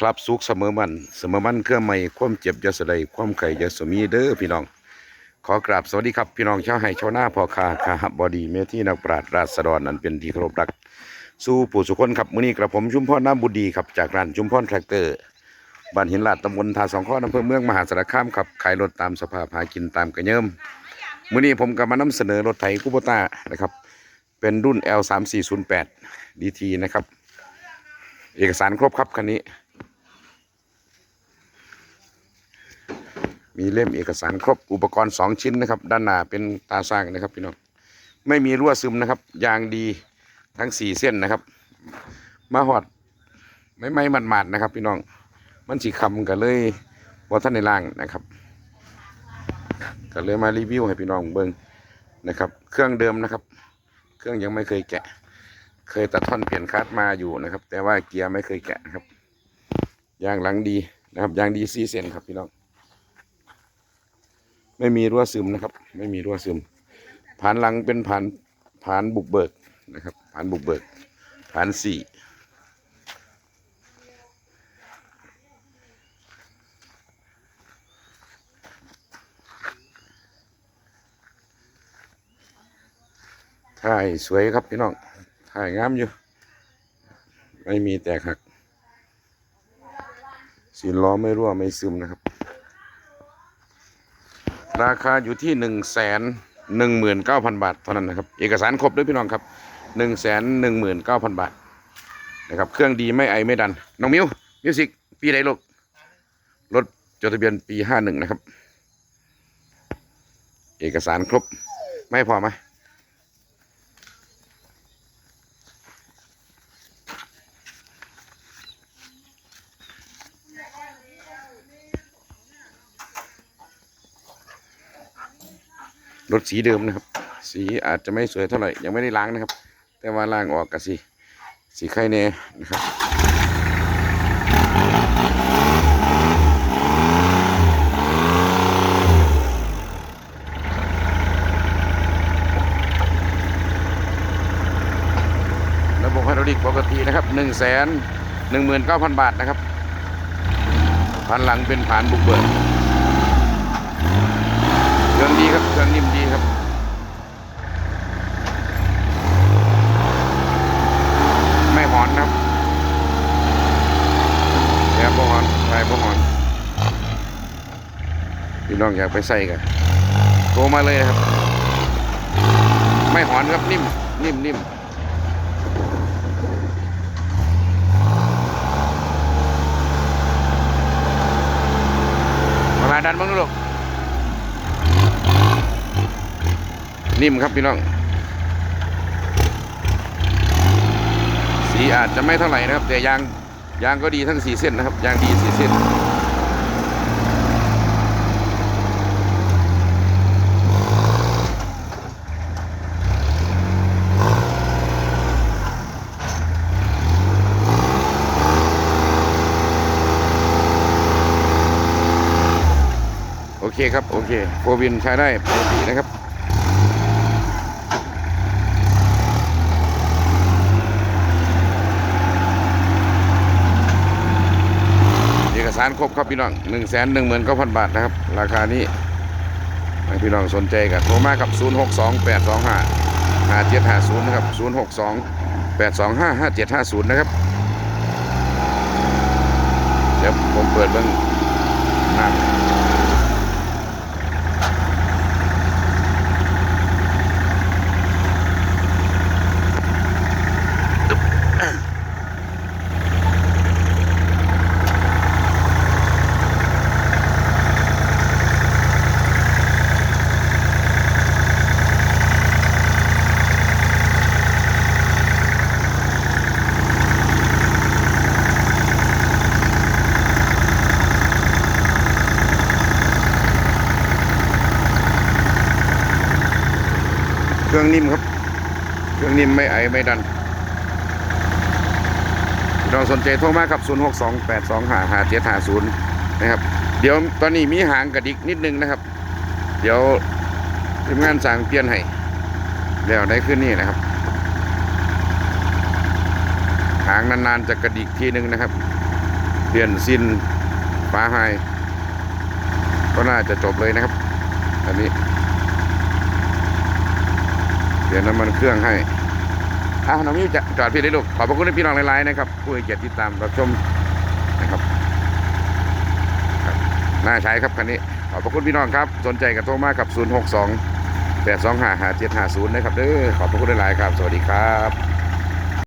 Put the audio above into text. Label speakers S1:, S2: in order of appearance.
S1: ครับสุขเสมอมันเสมอมันเครื่องไม่ความเจ็บยาสะใดความไข่ยาสมีเด้อพี่น้อง ขอกราบสวัสดีครับพี่น้องชาวไห้ชาวนาพ่อค้าคาบบอดีเมที่นักปราชญ์ราษฎรนั้นเป็นที่เคารพรัก สู่ผู้สุคนครับมื้อนี้กระผมชุมพรน้ำบุดีครับจากร้านชุมพรแทรกเตอร์บ้านหินลาดตำบลทาสองข้ออำเภอเมืองมหาสารคามครับขายรถตามสภาพหากินตามกระเยิมมื้อนี้ผมก็มานำเสนอรถไถคูโบต้านะครับ เป็นรุ่น L3408 DT นะครับ เอกสารครบครับคันนี้ มีเล่มเอกสารครบอุปกรณ์สองชิ้นนะครับ ด้านหน้าเป็นตาสร้างนะครับพี่น้องไม่มีรั่วซึมนะครับ ยางดีทั้งสี่เส้นนะครับ มาหอดไม่ไม่มันหมาดๆนะครับ พี่น้องมันสีคำกันเลยว่าท่านในล่างนะครับก็เลยมารีวิวให้พี่น้องเบิ้งนะครับ เครื่องเดิมนะครับ เครื่องยังไม่เคยแกะ เคยตัดท่อนเปลี่ยนคาร์ดมาอยู่นะครับ แต่ว่าเกียร์ไม่เคยแกะนะครับยางหลังดีนะครับยางดีซีเซนครับพี่น้อง ไม่มีรั่วซึมนะครับ ไม่มีรั่วซึมผานหลังเป็นผานผานบุกเบิกนะครับผานบุกเบิกผานสี่ถ่ายสวยครับพี่น้องถ่ายงามอยู่ ไม่มีแตกหักสีล้อไม่รั่วไม่ซึมนะครับ ราคาอยู่ที่หนึ่งแสนหนึ่งหมื่นเก้าพันบาทเท่านั้นนะครับ เอกสารครบด้วยพี่น้องครับหนึ่งแสนหนึ่งหมื่นเก้าพันบาทนะครับ เครื่องดีไม่ไอไม่ดัน น้องมิวมิวสิกปีไหนลูกรถจดทะเบียนปีห้าหนึ่งนะครับ เอกสารครบ ไม่พอไหม รถสีเดิมนะครับ สีอาจจะไม่สวยเท่าไหร่ยังไม่ได้ล้างนะครับ แต่ว่าล้างออกกับสีสีไข่แน่นะครับระบบไฮดรอลิกปกตินะครับหนึ่งแสนหนึ่งหมื่นเก้าพันบาทนะครับพันหลังเป็นผานบุกเบิก รื่องดีครับเครื่องนิ่มดีครับไม่หอนครับแย่บ่หอนใช่บ่หอนพี่น้องอยากไปใส่กันโทรมาเลยนะครับ ไม่หอนครับนิ่มนิ่มนิ่มมามาดันบ้างลูก นิ่มครับพี่น้อง สีอาจจะไม่เท่าไหร่นะครับ แต่ยางยางก็ดีทั้งสี่เส้นนะครับ ยางดีสี่เส้นโอเคครับ โอเคโฟวินใช้ได้ปกตินะครับ เอกสารครบครับพี่น้องหนึ่งแสนหนึ่งหมื่นเก้าพันบาทนะครับ ราคานี้พี่น้องสนใจกันโทรมากับ 0 6 2 8 2 5 5 7 5 0 นะครับ 0 6 2 8 2 5 5 7 5 0 นะครับ เดี๋ยวผมเปิดเบื้องหน้า เครื่องนิ่มครับ เครื่องนิ่มไม่ไอไม่ดันเราสนใจโทรมาครับ 0 6 2 8 2 5 5 7 5 0 นะครับ เดี๋ยวตอนนี้มีหางกระดิกนิดนึงนะครับ เดี๋ยวทีมงานสั่งเปลี่ยนให้แล้วได้ขึ้นนี่นะครับ หางนานๆจะกระดิกทีนึงนะครับ เปลี่ยนซินฟ้าไฮก็น่าจะจบเลยนะครับ อันนี้ เดี๋ยวน้ำมันเครื่องให้อะน้องมิวจะจอดพี่ได้ลูกขอบพระคุณพี่น้องหลายๆนะครับผู้ให้เกียรติติดตามรับชมนะครับครับน่าใช้ครับคันนี้ขอบพระคุณพี่น้องครับ สนใจกับโทรมากับ 062 825 5750 นะครับเด้อขอบพระคุณหลายๆครับ สวัสดีครับ